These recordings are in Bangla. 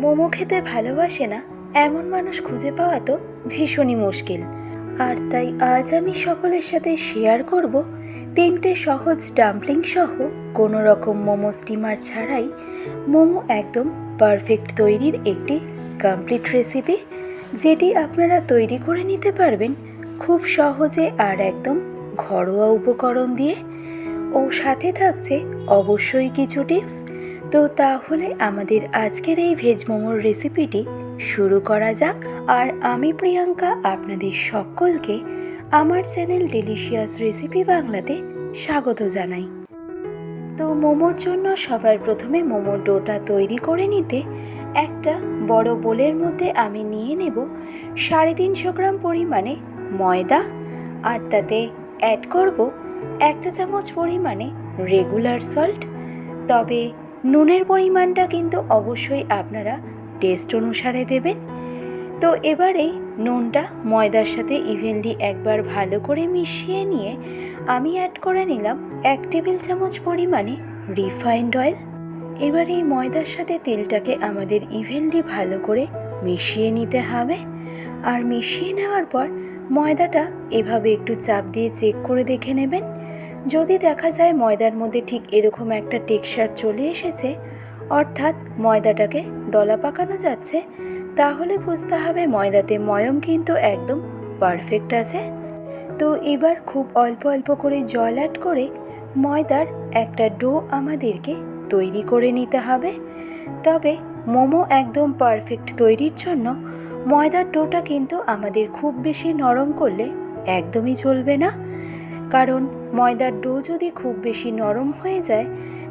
মোমো খেতে ভালোবাসে না, এমন মানুষ খুঁজে পাওয়া তো ভীষণই মুশকিল। আর তাই আজ আমি সকলের সাথে শেয়ার করব তিনটে সহজ ডাম্পলিং সহ কোনো রকম মোমো স্টিমার ছাড়াই মোমো একদম পারফেক্ট তৈরির একটি কমপ্লিট রেসিপি যেটি আপনারা তৈরি করে নিতে পারবেন খুব সহজে আর একদম ঘরোয়া উপকরণ দিয়ে। ও সাথে থাকছে অবশ্যই কিছু টিপস তো তাহলে আমাদের আজকের এই ভেজ মোমোর রেসিপিটি শুরু করা যাক। আর আমি প্রিয়াঙ্কা, আপনাদের সকলকে আমার চ্যানেল ডেলিশিয়াস রেসিপি বাংলাতে স্বাগত জানাই। তো মোমোর জন্য সবার প্রথমে মোমোর ডোটা তৈরি করে নিতে একটা বড় বোলের মধ্যে আমি নিয়ে নেব সাড়ে তিনশো গ্রাম পরিমাণে ময়দা। আর তাতে অ্যাড করব এক চা চামচ পরিমাণে রেগুলার সল্ট তবে নুনের পরিমাণটা কিন্তু অবশ্যই আপনারা টেস্ট অনুসারে দেবেন। তো এবারে নুনটা ময়দার সাথে ইভেনলি একবার ভালো করে মিশিয়ে নিয়ে আমি অ্যাড করে নিলাম এক টেবিল চামচ পরিমাণে রিফাইন্ড অয়েল এবার এই ময়দার সাথে তেলটাকে আমাদের ইভেনলি ভালো করে মিশিয়ে নিতে হবে। আর মিশিয়ে নেওয়ার পর ময়দাটা এভাবে একটু চাপ দিয়ে চেক করে দেখে নেবেন। যদি দেখা যায় ময়দার মধ্যে ঠিক এরকম একটা টেক্সচার চলে এসেছে, অর্থাৎ ময়দাটাকে দলা পাকানো যাচ্ছে, তাহলে বুঝতে হবে ময়দাতে ময়ম কিন্তু একদম পারফেক্ট আছে। তো এবার খুব অল্প অল্প করে জল অ্যাড করে ময়দার একটা ডো আমাদেরকে তৈরি করে নিতে হবে। তবে মোমো একদম পারফেক্ট তৈরির জন্য ময়দার ডোটা কিন্তু আমাদের খুব বেশি নরম করলে একদমই চলবে না। কারণ ময়দার ডো যদি খুব বেশি নরম হয়ে যায়,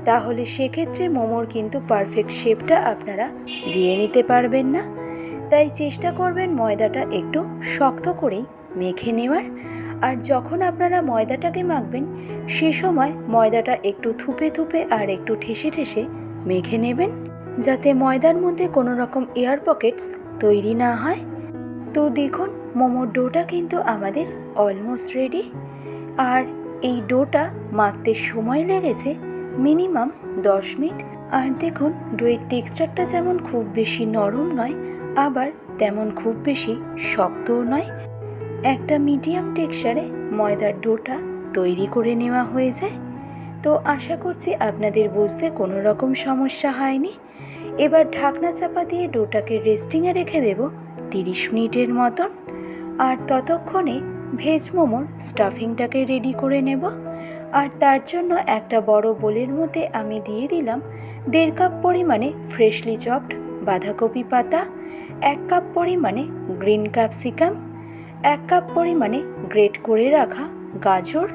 তাহলে সেক্ষেত্রে মোমোর কিন্তু পারফেক্ট শেপটা আপনারা দিয়ে নিতে পারবেন না। তাই চেষ্টা করবেন ময়দাটা একটু শক্ত করেই মেখে নেওয়ার। আর যখন আপনারা ময়দাটাকে মাখবেন, সে সময় ময়দাটা একটু থুপে থুপে আর একটু ঠেসে ঠেসে মেখে নেবেন, যাতে ময়দার মধ্যে কোনো রকম এয়ার পকেটস তৈরি না হয়। তো দেখুন, মোমোর ডোটা কিন্তু আমাদের অলমোস্ট রেডি আর এই ডোটা মাখতে সময় লেগেছে মিনিমাম দশ মিনিট। আর দেখুন ডোয়ের টেক্সচারটা যেমন খুব বেশি নরম নয়, আবার তেমন খুব বেশি শক্তও নয়। একটা মিডিয়াম টেক্সচারে ময়দার ডোটা তৈরি করে নেওয়া হয়ে যায়। তো আশা করছি আপনাদের বুঝতে কোনো রকম সমস্যা হয়নি। এবার ঢাকনা চাপা দিয়ে ডোটাকে রেস্টিংয়ে রেখে দেব তিরিশ মিনিটের মতন। আর ততক্ষণে ভেজ মোমোর স্টাফিংটাকে রেডি করে নেব। আর তার জন্য একটা বড় বোলের মধ্যে আমি দিয়ে দিলাম দেড় কাপ পরিমাণে ফ্রেশলি চপড বাঁধাকপি পাতা, এক কাপ পরিমাণে গ্রিন ক্যাপসিকাম এক কাপ পরিমাণে গ্রেট করে রাখা গাজর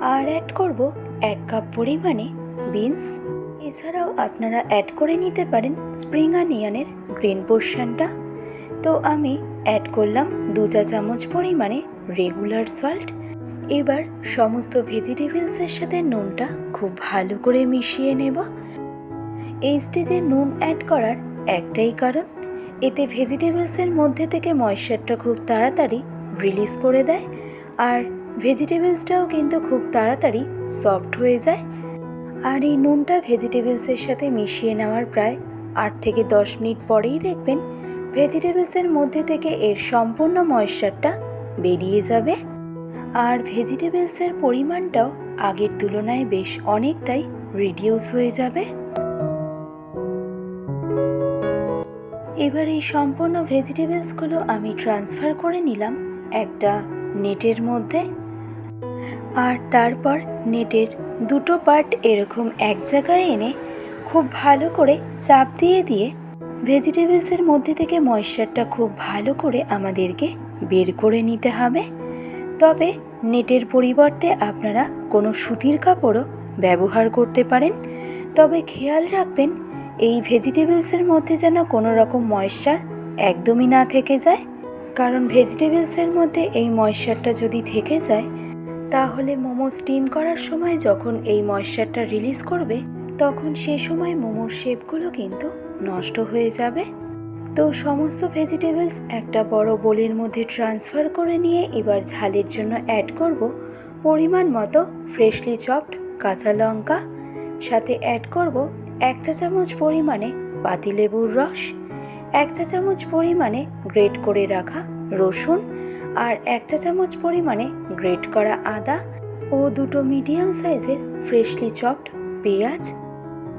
আর অ্যাড করব এক কাপ পরিমাণে বিনস এছাড়াও আপনারা অ্যাড করে নিতে পারেন স্প্রিং অনিয়নের গ্রিন পোর্শনটা তো আমি অ্যাড করলাম দু চা চামচ পরিমাণে রেগুলার সল্ট এবার সমস্ত ভেজিটেবলসের সাথে নুনটা খুব ভালো করে মিশিয়ে নেব। এই স্টেজে নুন অ্যাড করার একটাই কারণ, এতে ভেজিটেবলসের মধ্যে থেকে ময়েশ্চারটা খুব তাড়াতাড়ি রিলিজ করে দেয়, আর ভেজিটেবলসটাও কিন্তু খুব তাড়াতাড়ি সফট হয়ে যায়। আর এই নুনটা ভেজিটেবলসের সাথে মিশিয়ে নেওয়ার প্রায় আট থেকে দশ মিনিট পরেই দেখবেন ভেজিটেবলসের মধ্যে থেকে এর সম্পূর্ণ ময়েশ্চারটা বেরিয়ে যাবে। আর ভেজিটেবলসের পরিমাণটাও আগের তুলনায় বেশ অনেকটাই রিডিউস হয়ে যাবে। এবার এই সম্পূর্ণ ভেজিটেবলসগুলো আমি ট্রান্সফার করে নিলাম একটা নেটের মধ্যে। আর তারপর নেটের দুটো পার্ট এরকম এক জায়গায় এনে খুব ভালো করে চাপ দিয়ে দিয়ে ভেজিটেবলসের মধ্যে থেকে ময়েশ্চারটা খুব ভালো করে আমাদেরকে বের করে নিতে হবে। তবে নেটের পরিবর্তে আপনারা কোনো সুতির কাপড়ও ব্যবহার করতে পারেন। তবে খেয়াল রাখবেন, এই ভেজিটেবলসের মধ্যে যেন কোনো রকম ময়েশ্চার একদমই না থেকে যায়। কারণ ভেজিটেবলসের মধ্যে এই ময়েশ্চারটা যদি থেকে যায়, তাহলে মোমো স্টিম করার সময় যখন এই ময়েশ্চারটা রিলিজ করবে তখন সে সময় মোমোর শেপগুলো কিন্তু নষ্ট হয়ে যাবে। তো সমস্ত ভেজিটেবলস একটা বড় বোলের মধ্যে ট্রান্সফার করে নিয়ে এবার ঝালের জন্য অ্যাড করব পরিমাণ মতো ফ্রেশলি চপড কাঁচা লঙ্কা। সাথে অ্যাড করব এক চা চামচ পরিমাণে পাতিলেবুর রস, এক চা চামচ পরিমাণে গ্রেট করে রাখা রসুন আর এক চা চামচ পরিমাণে গ্রেট করা আদা ও দুটো মিডিয়াম সাইজের ফ্রেশলি চপড পেঁয়াজ।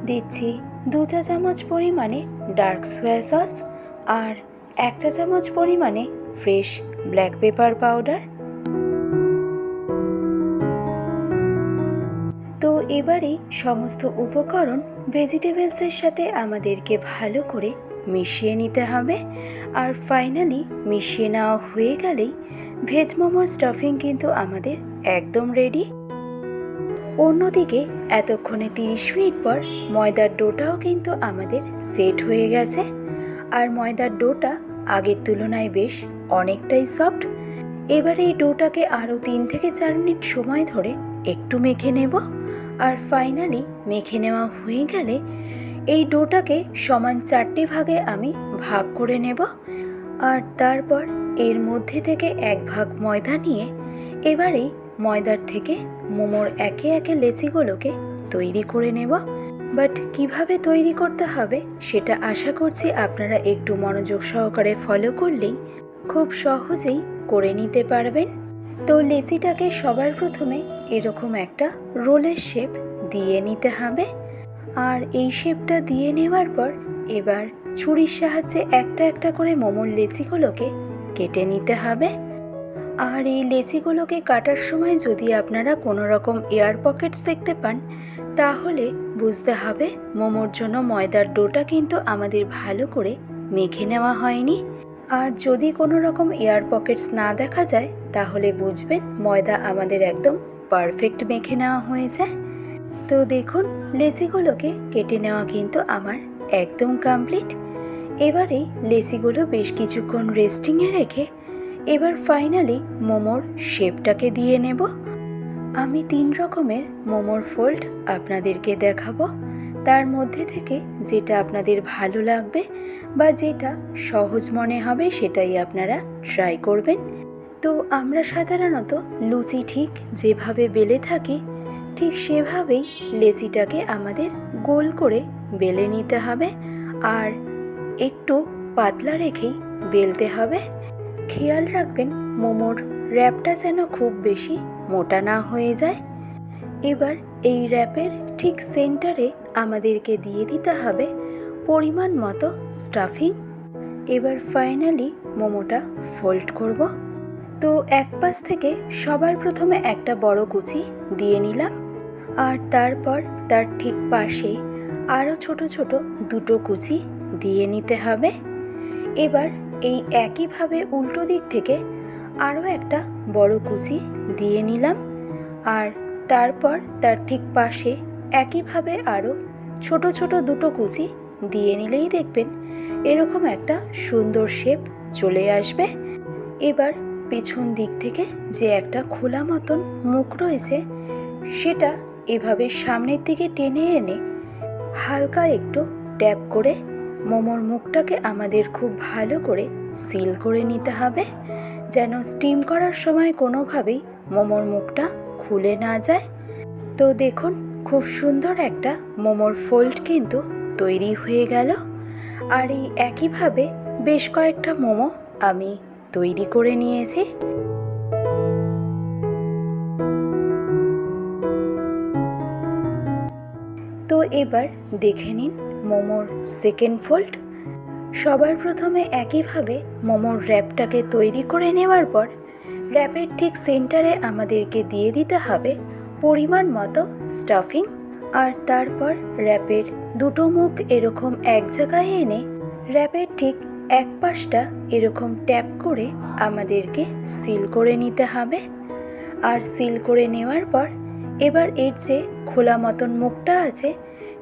দিচ্ছি দু চা চামচ পরিমাণে ডার্ক সোয়া সস আর এক চা চামচ পরিমাণে ফ্রেশ ব্ল্যাক পেপার পাউডার তো এবারে সমস্ত উপকরণ ভেজিটেবলসের সাথে আমাদেরকে ভালো করে মিশিয়ে নিতে হবে। আর ফাইনালি মিশিয়ে নেওয়া হয়ে গেলেই ভেজ মোমোর স্টাফিং কিন্তু আমাদের একদম রেডি অন্যদিকে, এতক্ষণে তিরিশ মিনিট পর ময়দার ডোটাও কিন্তু আমাদের সেট হয়ে গেছে। আর ময়দার ডোটা আগের তুলনায় বেশ অনেকটাই সফট। এবার এই ডোটাকে আরও তিন থেকে চার মিনিট সময় ধরে একটু মেখে নেব। আর ফাইনালি মেখে নেওয়া হয়ে গেলে এই ডোটাকে সমান চারটে ভাগে আমি ভাগ করে নেব। আর তারপর এর মধ্যে থেকে এক ভাগ ময়দা নিয়ে এবারেই ময়দার থেকে মোমোর একে একে লেচিগুলোকে তৈরি করে নেব। বাট কীভাবে তৈরি করতে হবে সেটা আশা করছি আপনারা একটু মনোযোগ সহকারে ফলো করলেই খুব সহজেই করে নিতে পারবেন। তো লেচিটাকে সবার প্রথমে এরকম একটা রোলের শেপ দিয়ে নিতে হবে। আর এই শেপটা দিয়ে নেওয়ার পর এবার ছুরির সাহায্যে একটা একটা করে মোমোর লেচিগুলোকে কেটে নিতে হবে। আর এই লেচিগুলোকে কাটার সময় যদি আপনারা কোনো রকম এয়ার পকেটস দেখতে পান, তাহলে বুঝতে হবে মোমোর জন্য ময়দার ডোটা কিন্তু আমাদের ভালো করে মেখে নেওয়া হয়নি। আর যদি কোনো রকম এয়ার পকেটস না দেখা যায়, তাহলে বুঝবেন ময়দা আমাদের একদম পারফেক্ট মেখে নেওয়া হয়েছে। তো দেখুন লেচিগুলোকে কেটে নেওয়া কিন্তু আমার একদম কমপ্লিট এবারে লেচিগুলো বেশ কিছুক্ষণ রেস্টিংয়ে রেখে এবার ফাইনালি মোমোর শেপটাকে দিয়ে নেব। আমি তিন রকমের মোমোর ফোল্ড আপনাদেরকে দেখাবো। তার মধ্যে থেকে যেটা আপনাদের ভালো লাগবে বা যেটা সহজ মনে হবে সেটাই আপনারা ট্রাই করবেন। তো আমরা সাধারণত লুচি ঠিক যেভাবে বেলে থাকি, ঠিক সেভাবেই লেচিটাকে আমাদের গোল করে বেলে নিতে হবে। আর একটু পাতলা রেখেই বেলতে হবে। খেয়াল রাখবেন, মোমোর র্যাপটা যেন খুব বেশি মোটা না হয়ে যায়। এবার এই র্যাপের ঠিক সেন্টারে আমাদেরকে দিয়ে দিতে হবে পরিমাণ মতো স্টাফিং এবার ফাইনালি মোমোটা ফোল্ড করব। তো এক পাশ থেকে সবার প্রথমে একটা বড় কুচি দিয়ে নিলাম। আর তারপর তার ঠিক পাশে আরও ছোট ছোট দুটো কুচি দিয়ে নিতে হবে। এবার এই একইভাবে উল্টো দিক থেকে আরও একটা বড় কুচি দিয়ে নিলাম আর তারপর তার ঠিক পাশে একইভাবে আরও ছোট ছোট দুটো কুচি দিয়ে নিলেই দেখবেন এরকম একটা সুন্দর শেপ চলে আসবে। এবার পেছন দিক থেকে যে একটা খোলা মতন মুখ রয়েছে, সেটা এভাবে সামনের দিকে টেনে এনে হালকা একটু ট্যাপ করে মোমোর মুখটাকে আমাদের খুব ভালো করে সিল করে নিতে হবে, যেন স্টিম করার সময় কোনোভাবেই মোমোর মুখটা খুলে না যায়। তো দেখুন, খুব সুন্দর একটা মোমোর ফোল্ড কিন্তু তৈরি হয়ে গেল। আর এই একইভাবে বেশ কয়েকটা মোমো আমি তৈরি করে নিয়েছি। তো এবার দেখে নিন মোমোর সেকেন্ড ফোল্ড সবার প্রথমে একইভাবে মোমোর র্যাপটাকে তৈরি করে নেওয়ার পর র্যাপের ঠিক সেন্টারে আমাদেরকে দিয়ে দিতে হবে পরিমাণ মতো স্টাফিং আর তারপর র্যাপের দুটো মুখ এরকম এক জায়গায় এনে র্যাপের ঠিক এক পাশটা এরকম ট্যাপ করে আমাদেরকে সিল করে নিতে হবে। আর সিল করে নেওয়ার পর এবার এর যে খোলা মতন মুখটা আছে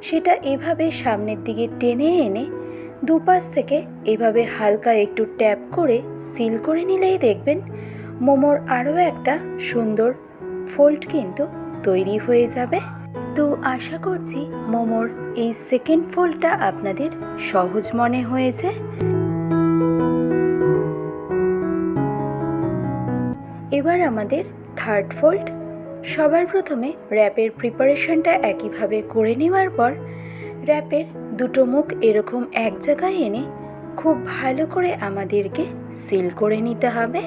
সেটা এভাবে সামনের দিকে টেনে এনে দুপাশ থেকে এভাবে হালকা একটু ট্যাপ করে সিল করে নিলেই দেখবেন মোমোর আরও একটা সুন্দর ফোল্ড কিন্তু তৈরি হয়ে যাবে। তো আশা করছি মোমোর এই সেকেন্ড ফোল্ডটা আপনাদের সহজ মনে হয়েছে। এবার আমাদের থার্ড ফোল্ড সবার প্রথমে র্যাপের প্রিপারেশনটা একইভাবে করে নেওয়ার পর র্যাপের দুটো মুখ এরকম এক জায়গায় এনে খুব ভালো করে আমাদেরকে সিল করে নিতে হবে,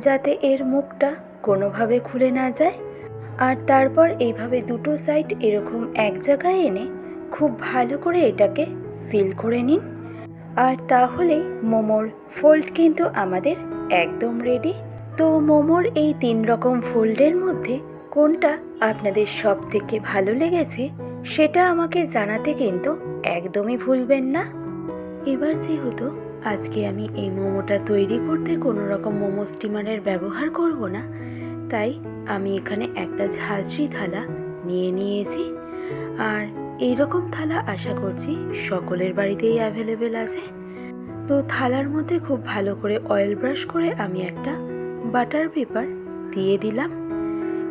যাতে এর মুখটা কোনোভাবে খুলে না যায়। আর তারপর এইভাবে দুটো সাইড এরকম এক জায়গায় এনে খুব ভালো করে এটাকে সিল করে নিন। আর তাহলেই মোমোর ফোল্ড কিন্তু আমাদের একদম রেডি তো মোমোর এই তিন রকম ফোল্ডের মধ্যে কোনটা আপনাদের সব থেকে ভালো লেগেছে সেটা আমাকে জানাতে কিন্তু একদমই ভুলবেন না। এবার যেহেতু আজকে আমি এই মোমোটা তৈরি করতে কোনো রকম মোমো স্টিমারের ব্যবহার করব না, তাই আমি এখানে একটা ঝাঁঝরি থালা নিয়ে নিয়েছি। আর এই রকম থালা আশা করছি সকলের বাড়িতেই অ্যাভেলেবেল আছে। তো থালার মধ্যে খুব ভালো করে অয়েল ব্রাশ করে আমি একটা বাটার পেপার দিয়ে দিলাম।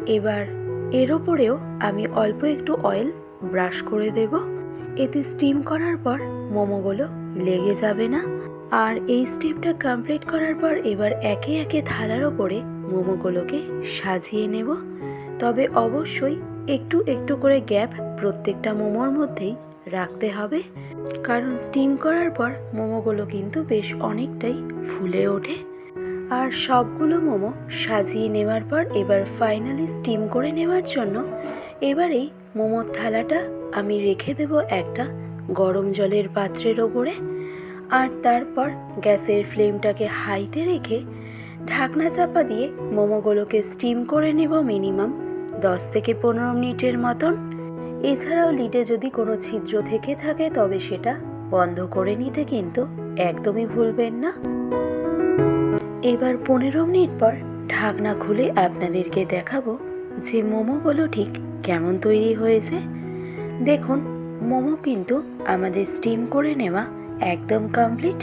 এবার এর ওপরেও আমি অল্প একটু অয়েল ব্রাশ করে দেব। এতে স্টিম করার পর মোমোগুলো লেগে যাবে না। আর এই স্টেপটা কমপ্লিট করার পর এবার একে একে থালার ওপরে মোমোগুলোকে সাজিয়ে নেব। তবে অবশ্যই একটু একটু করে গ্যাপ প্রত্যেকটা মোমোর মধ্যেই রাখতে হবে। কারণ স্টিম করার পর মোমোগুলো কিন্তু বেশ অনেকটাই ফুলে ওঠে। আর সবগুলো মোমো সাজিয়ে নেওয়ার পর এবার ফাইনালি স্টিম করে নেওয়ার জন্য এবারেই মোমোর থালাটা আমি রেখে দেব একটা গরম জলের পাত্রের ওপরে। আর তারপর গ্যাসের ফ্লেমটাকে হাইতে রেখে ঢাকনা চাপা দিয়ে মোমোগুলোকে স্টিম করে নেব মিনিমাম দশ থেকে পনেরো মিনিটের মতন। এছাড়াও লিডে যদি কোনো ছিদ্র থেকে থাকে তবে সেটা বন্ধ করে নিতে কিন্তু একদমই ভুলবেন না। এবার পনেরো মিনিট পর ঢাকনা খুলে আপনাদেরকে দেখাবো যে মোমোগুলো ঠিক কেমন তৈরি হয়েছে। দেখুন, মোমো কিন্তু আমাদের স্টিম করে নেওয়া একদম কমপ্লিট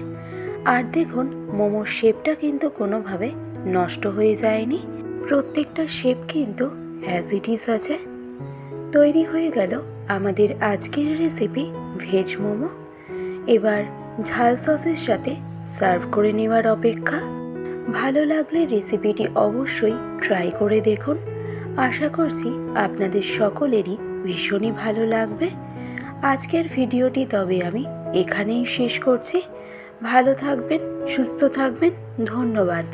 আর দেখুন, মোমোর শেপটা কিন্তু কোনোভাবে নষ্ট হয়ে যায়নি। প্রত্যেকটা শেপ কিন্তু অ্যাজ ইট ইজ আছে। তৈরি হয়ে গেল আমাদের আজকের রেসিপি ভেজ মোমো। এবার ঝাল সসের সাথে সার্ভ করে নেওয়ার অপেক্ষা। ভালো লাগলে রেসিপিটি অবশ্যই ট্রাই করে দেখুন। আশা করছি আপনাদের সকলেরই ভীষণই ভালো লাগবে। আজকের ভিডিওটি তবে আমি এখানেই শেষ করছি। ভালো থাকবেন, সুস্থ থাকবেন, ধন্যবাদ।